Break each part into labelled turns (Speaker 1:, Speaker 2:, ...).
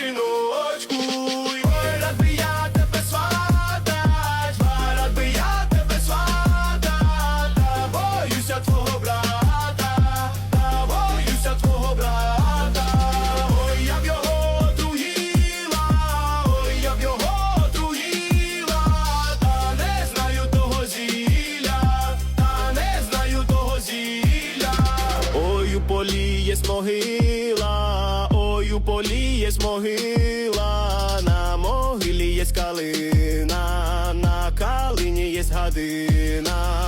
Speaker 1: очку Ой, рад би я тебе сватать, рад би я тебе сватать боюся твого брата, та боюся твого брата, ой, я б його отруїла, ой, я б його отруїла, та не знаю того зілля, та не знаю того зілля, ой, у полі є смогила полі є могила, на могилі є скалина, на калині є гадина.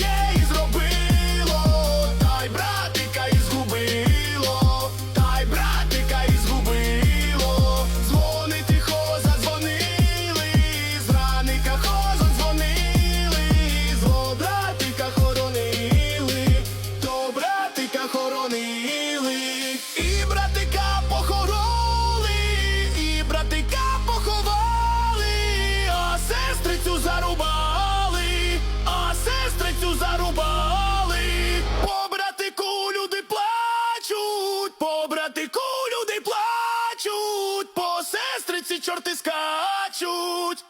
Speaker 1: yeah. чорти скачуть.